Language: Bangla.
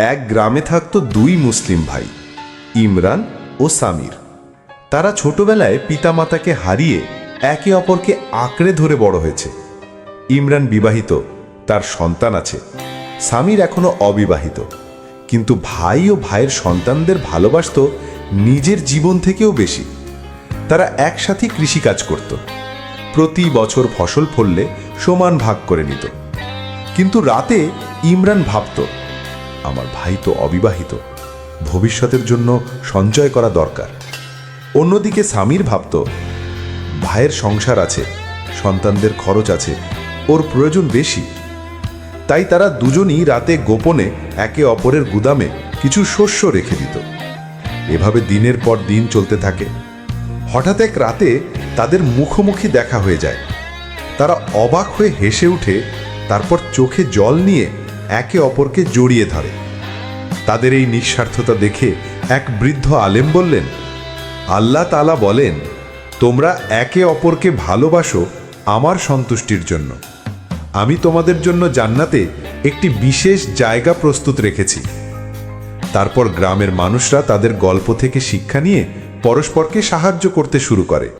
এক গ্রামে থাকতো দুই মুসলিম ভাই, ইমরান ও সামির। তারা ছোটবেলায় পিতামাতাকে হারিয়ে একে অপরকে আঁকড়ে ধরে বড় হয়েছে। ইমরান বিবাহিত, তার সন্তান আছে। সামির এখনও অবিবাহিত। কিন্তু ভাই ও ভাইয়ের সন্তানদের ভালোবাসত নিজের জীবন থেকেও বেশি। তারা একসাথে কৃষিকাজ করত। প্রতি বছর ফসল ফললে সমান ভাগ করে নিত। কিন্তু রাতে ইমরান ভাবত আমার ভাই তো অবিবাহিত। ভবিষ্যতের জন্য সঞ্চয় করা দরকার। অন্যদিকে স্বামীর ভাবত, ভাইয়ের সংসার আছে, সন্তানদের খরচ আছে, ওর প্রয়োজন বেশি। তাই তারা দুজনই রাতে গোপনে একে অপরের গুদামে কিছু শস্য রেখে দিত। এভাবে দিনের পর দিন চলতে থাকে। হঠাৎ এক রাতে তাদের মুখোমুখি দেখা হয়ে যায়। তারা অবাক হয়ে হেসে উঠে, তারপর চোখে জল নিয়ে একে অপরকে জড়িয়ে ধরে। তাদের এই নিঃস্বার্থতা দেখে এক বৃদ্ধ আলেম বললেন, আল্লাহ তালা বলেন, তোমরা একে অপরকে ভালোবাসো আমার সন্তুষ্টির জন্য। আমি তোমাদের জন্য জান্নাতে একটি বিশেষ জায়গা প্রস্তুত রেখেছি। তারপর গ্রামের মানুষরা তাদের গল্প থেকে শিক্ষা নিয়ে পরস্পরকে সাহায্য করতে শুরু করে।